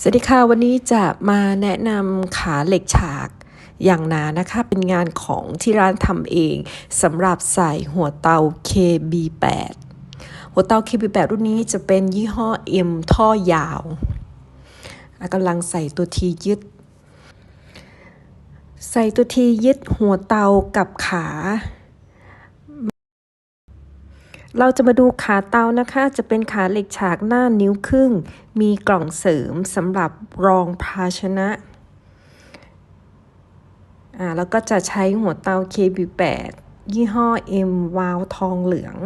สวัสดีค่ะ วันนี้จะมาแนะนำขาเหล็กฉากอย่างหนานะคะ เป็นงานของที่ร้านทำเองสำหรับใส่หัวเตา KB8 หัวเตา KB8 รุ่นนี้จะเป็นยี่ห้อ M ท่อยาวกำลังใส่ตัวทียึด ใส่ตัวทียึดหัวเตากับขา เราจะมาดูขาเตานะคะ จะเป็นขาเหล็กฉากหน้านิ้วครึ่ง มีกล่องเสริมสำหรับรองภาชนะอ่าแล้วก็จะใช้หัวเตา KB8 ยี่ห้อ M วาวทองเหลือง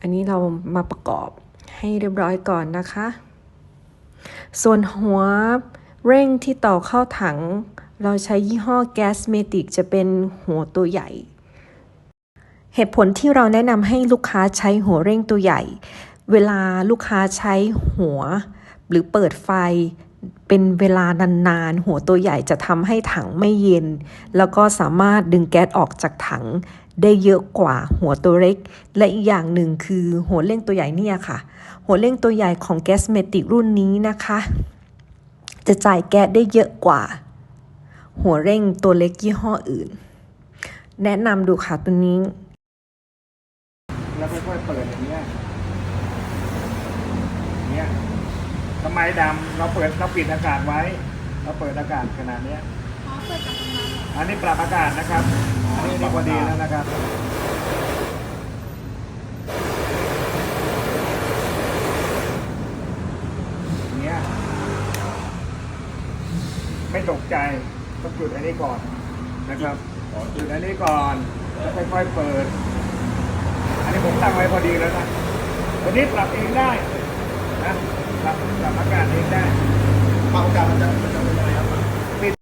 อันนี้เรามาประกอบให้เรียบร้อยก่อนนะคะ ส่วนหัวเร่งที่ต่อเข้าถัง เราใช้ยี่ห้อ Gasmatic จะเป็นหัวตัวใหญ่ เหตุผลที่เราแนะนำให้ลูกค้าใช้หัวเร่งตัวใหญ่ เวลาลูกค้าใช้หัว หรือเปิดไฟ เป็นเวลานานๆ หัวตัวใหญ่จะทำให้ถังไม่เย็น แล้วก็สามารถดึงแก๊สออกจากถังได้เยอะกว่าหัวตัวเล็ก และอีกอย่างหนึ่งคือหัวเร่งตัวใหญ่เนี่ยค่ะ หัวเร่งตัวใหญ่ของแก๊สเมติกรุ่นนี้นะคะ จะจ่ายแก๊สได้เยอะกว่า หัวเร่งตัวเล็กยี่ห้ออื่น แนะนำดูค่ะตัวนี้ แล้วค่อยๆเปิดอย่างเงี้ยอย่างเงี้ยทำไมดำเราเปิดเราปิดอากาศไว้ เราเปิดอากาศขนาดเนี้ยอ๋อเปิดจากตรงนั้นเหรออันนี้ปรับอากาศนะครับ อันนี้นี่พอดีแล้วนะครับอย่างเงี้ยไม่ตกใจต้องจุดอันนี้ก่อนนะครับจุดอันนี้ก่อนแล้วค่อยๆเปิดอันนี้ ผมตั้งไว้พอดีแล้วนะวันนี้ปรับเองได้นะปรับปรับอากาศเองได้ปรับอากาศมันจะมันจะ